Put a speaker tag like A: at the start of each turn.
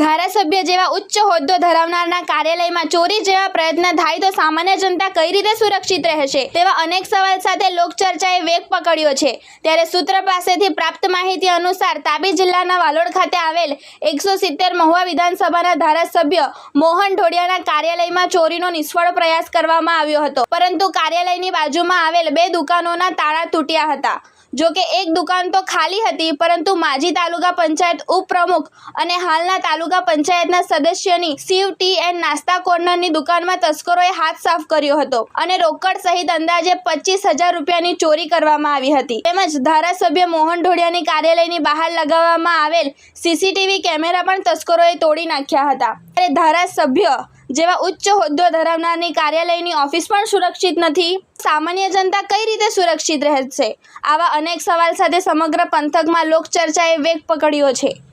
A: ધારાસભ્ય જેવા ઉચ્ચ હોદ્દો ધરાવનારના કાર્યાલયમાં ચોરી જેવા પ્રયત્ન થાય તો સામાન્ય જનતા કઈ રીતે સુરક્ષિત રહેશે? તેવા અનેક સવાલ સાથે લોકચર્ચાએ વેગ પકડ્યો છે. ત્યારે સૂત્ર પાસેથી પ્રાપ્ત માહિતી અનુસાર તાપી જિલ્લાના વાલોડ ખાતે આવેલ એકસો સિત્તેર મહુવા વિધાનસભાના ધારાસભ્ય મોહન ઢોડિયાના કાર્યાલયમાં ચોરીનો નિષ્ફળ પ્રયાસ કરવામાં આવ્યો હતો. પરંતુ કાર્યાલયની બાજુમાં આવેલ બે દુકાનોના તાળા તૂટ્યા હતા. જો કે એક દુકાન તો ખાલી હતી, પરંતુ માજી તાલુકા પંચાયત ઉપપ્રમુખ અને હાલના તાલુકા પંચાયતના સદસ્યની સીવ, ટી એન્ડ નાસ્તા કોર્નરની દુકાનમાં તસ્કરોએ હાથ સાફ કર્યો હતો અને રોકડ સહિત અંદાજે પચીસ હજાર રૂપિયાની ચોરી કરવામાં આવી હતી. તેમજ ધારાસભ્ય મોહન ઢોડિયાની કાર્યાલયની બહાર લગાવવામાં આવેલ સીસીટીવી કેમેરા પણ તસ્કરોએ તોડી નાખ્યા હતા. ત્યારે ધારાસભ્ય જેવા ઉચ્ચ હોદ્દો ધરાવનારની કાર્યાલયની ઓફિસ પણ સુરક્ષિત નથી. સામાન્ય જનતા કઈ રીતે સુરક્ષિત રહેશે? આવા અનેક સવાલ સાથે સમગ્ર પંથકમાં લોકચર્ચાએ વેગ પકડ્યો છે.